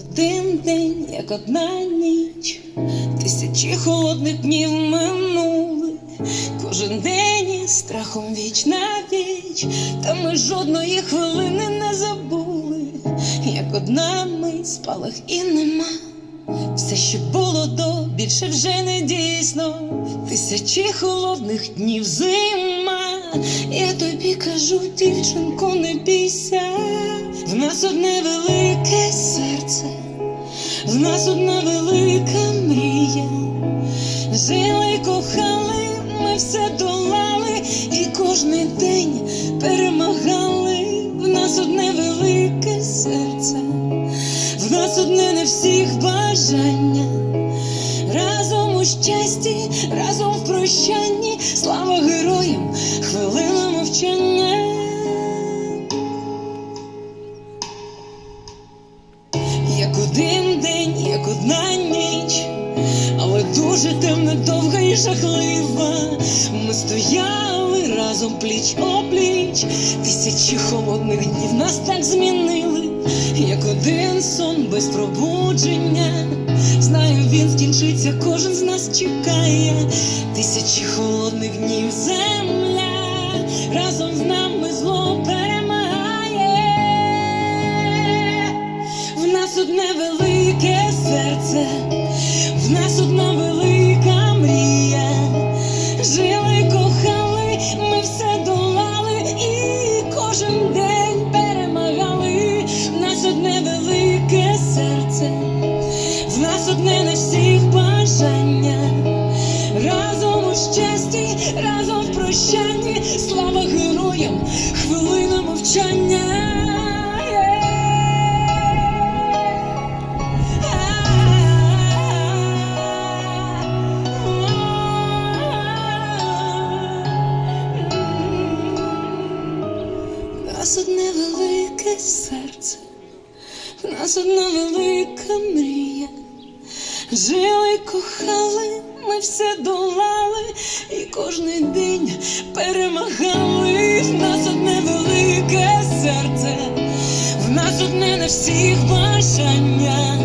Один день, як одна ніч, тисячі холодних днів минули, кожен день із страхом віч на віч, та ми жодної хвилини не забули, як одна мить спалах і нема. Все, що було до, більше вже не дійсно. Тисячі холодних днів зима. Я тобі кажу, дівчинко, не бійся. В нас одне велике серце, в нас одна велика мрія. Жили, кохали, ми все долали і кожний день перемагали. В нас одне велике серце. В нас одне не всіх бажання, разом у щасті, разом в прощанні, слава героям, хвилина мовчання. Дуже темна, довга і жахлива. Ми стояли разом пліч опліч, тисячі холодних днів нас так змінили, як один сон без пробудження. Знаю, він скінчиться, кожен з нас чекає. Тисячі холодних днів земля разом з нами зло перемагає. В нас одне велике серце, в нас одна велика мрія. Жили, кохали, ми все долали і кожен день перемагали. В нас одне велике серце, в нас одне на всіх бажання. Разом у щасті, разом в прощанні, слава героям, хвилина мовчання. Нас одне велике серце, в нас одна велика мрія. Жили, кохали, ми все долали, і кожний день перемагали. В нас одне велике серце, в нас одне на всіх бажання.